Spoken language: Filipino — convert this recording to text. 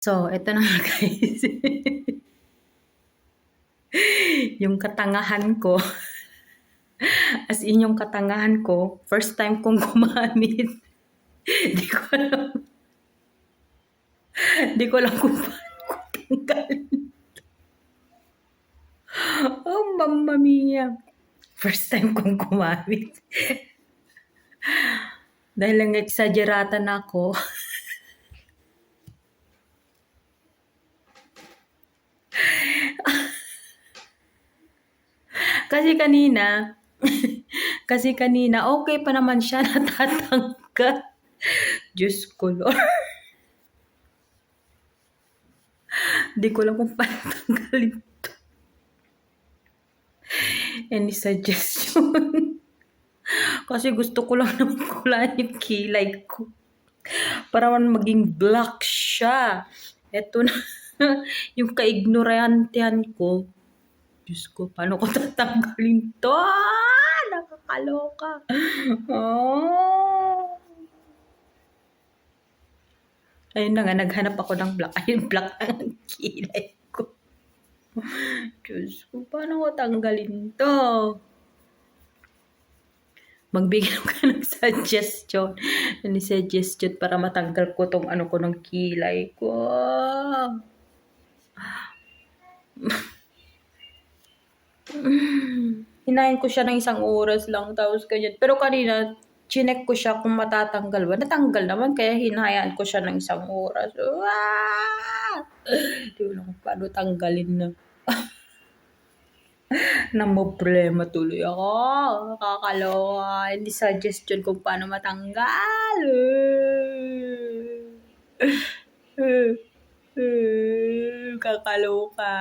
So, eto na guys. yung katangahan ko, as in yung katangahan ko, first time kong gumamit. Di ko alam. Di ko alam kung paano ko tanggalin. Oh, mamma mia. First time kong gumamit. Dahil lang exaggerata na ako. Kasi kanina, kasi kanina, okay pa naman siya natatanggal. Diyos ko, Lord. Di ko lang kung paano tanggalin to. Any suggestion? kasi gusto ko lang naman kulayan yung kilay ko. Para man maging black siya. Eto na, yung kaignorantehan ko. Diyos ko, paano ko tatanggalin to? Ah, nakakaloka. Oh. Ayun na nga, naghanap ako ng black. Ayun, black ang kilay ko. Diyos ko, paano ko tanggalin to? Magbigyan ka ng suggestion. Any suggestion para matanggal ko tong ano ko ng kilay ko. Hinahin ko siya ng isang oras lang, tapos ganyan. Pero kanina, chinek ko siya kung matatanggal ba. Natanggal naman, kaya hinayaan ko siya ng isang oras. Hindi ko lang paano tanggalin na. Namo problema tuloy ako. Kakaloka. Hindi suggestion kung paano matanggal. Kakaloka.